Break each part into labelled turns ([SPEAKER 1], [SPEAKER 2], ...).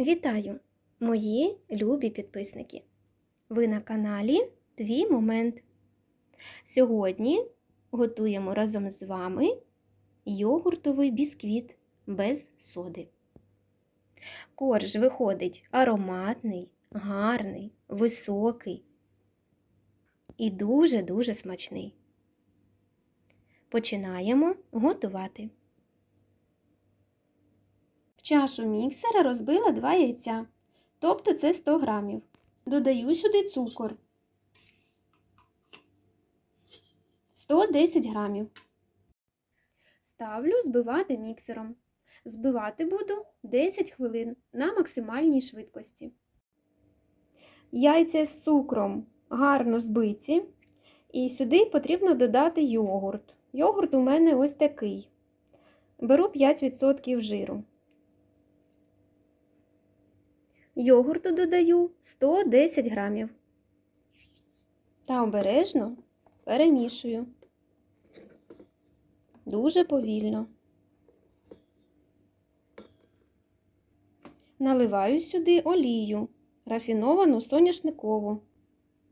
[SPEAKER 1] Вітаю, мої любі підписники! Ви на каналі Твій Момент. Сьогодні готуємо разом з вами йогуртовий бісквіт без соди. Корж виходить ароматний, гарний, високий і дуже-дуже смачний. Починаємо готувати. Чашу міксера розбила 2 яйця, тобто це 100 грамів. Додаю сюди цукор 110 грамів. Ставлю збивати міксером. Збивати буду 10 хвилин на максимальній швидкості. Яйця з цукром гарно збиті. І сюди потрібно додати йогурт. Йогурт у мене ось такий. Беру 5% жиру. Йогурту додаю 110 грамів. Та обережно перемішую. Дуже повільно. Наливаю сюди олію, рафіновану соняшникову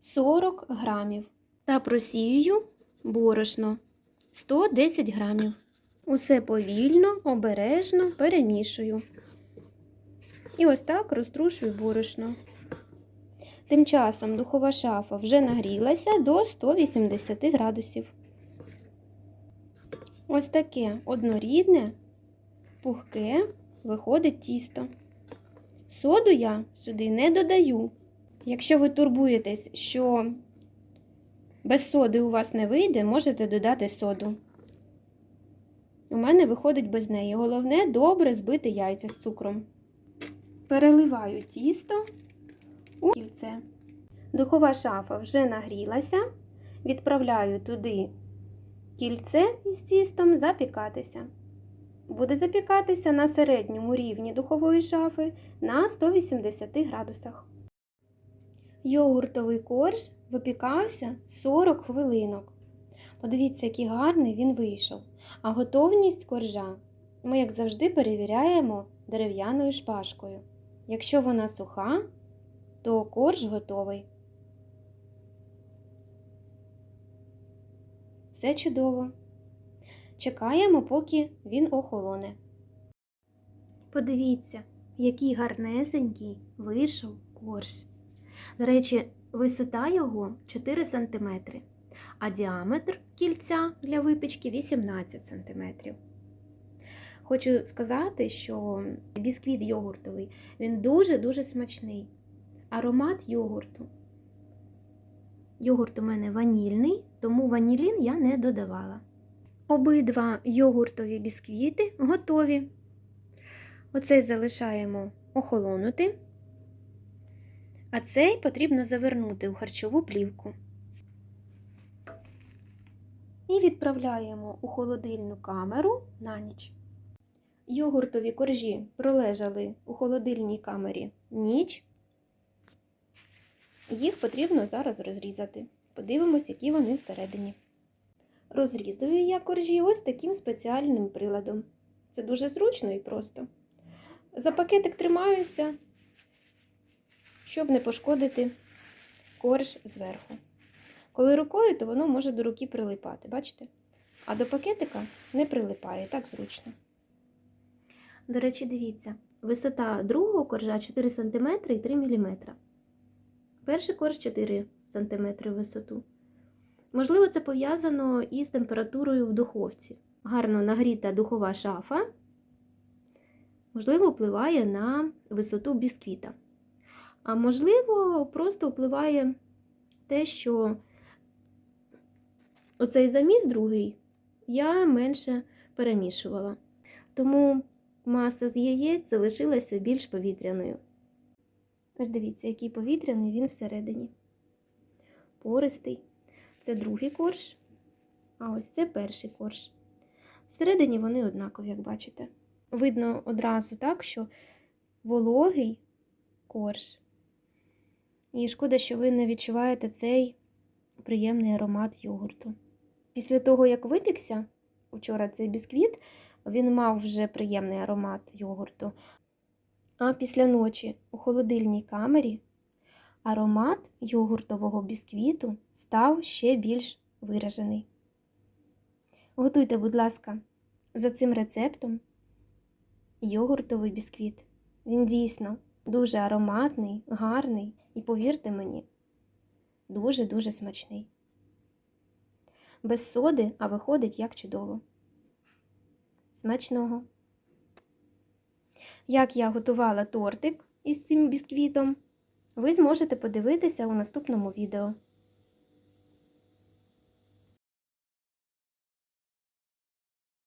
[SPEAKER 1] 40 грамів. Та просіюю борошно 110 грамів. Усе повільно, обережно перемішую. І ось так розтрушую борошно. Тим часом духова шафа вже нагрілася до 180 градусів. Ось таке однорідне, пухке виходить тісто. Соду я сюди не додаю. Якщо ви турбуєтесь, що без соди у вас не вийде, можете додати соду. У мене виходить без неї. Головне добре збити яйця з цукром. Переливаю тісто у кільце. Духова шафа вже нагрілася. Відправляю туди кільце із тістом запікатися. Буде запікатися на середньому рівні духової шафи на 180 градусах. Йогуртовий корж випікався 40 хвилинок. Подивіться, який гарний він вийшов. А готовність коржа ми, як завжди, перевіряємо дерев'яною шпажкою. Якщо вона суха, то корж готовий. Все чудово. Чекаємо, поки він охолоне. Подивіться, який гарнесенький вийшов корж. До речі, висота його 4 см, а діаметр кільця для випічки 18 см. Хочу сказати, що бісквіт йогуртовий, він дуже-дуже смачний. Аромат йогурту. Йогурт у мене ванільний, тому ванілін я не додавала. Обидва йогуртові бісквіти готові. Оцей залишаємо охолонути, а цей потрібно завернути у харчову плівку. І відправляємо у холодильну камеру на ніч. Йогуртові коржі пролежали у холодильній камері ніч. Їх потрібно зараз розрізати. Подивимось, які вони всередині. Розрізую я коржі ось таким спеціальним приладом. Це дуже зручно і просто. За пакетик тримаюся, щоб не пошкодити корж зверху. Коли рукою, то воно може до руки прилипати, бачите? А до пакетика не прилипає, так зручно. До речі, дивіться, висота другого коржа 4 см і 3 мм. Перший корж 4 см висоту. Можливо, це пов'язано із температурою в духовці. Гарно нагріта духова шафа, можливо, впливає на висоту бісквіта. А можливо, просто впливає те, що оцей заміс другий я менше перемішувала. Тому маса з яєць залишилася більш повітряною. Ось дивіться, який повітряний він всередині. Пористий. Це другий корж, а ось це перший корж. Всередині вони однакові, як бачите. Видно одразу так, що вологий корж. І шкода, що ви не відчуваєте цей приємний аромат йогурту. Після того, як випікся вчора цей бісквіт, він мав вже приємний аромат йогурту. А після ночі у холодильній камері аромат йогуртового бісквіту став ще більш виражений. Готуйте, будь ласка, за цим рецептом йогуртовий бісквіт. Він дійсно дуже ароматний, гарний і, повірте мені, дуже-дуже смачний. Без соди, а виходить як чудово. Смачного! Як я готувала тортик із цим бісквітом, ви зможете подивитися у наступному відео.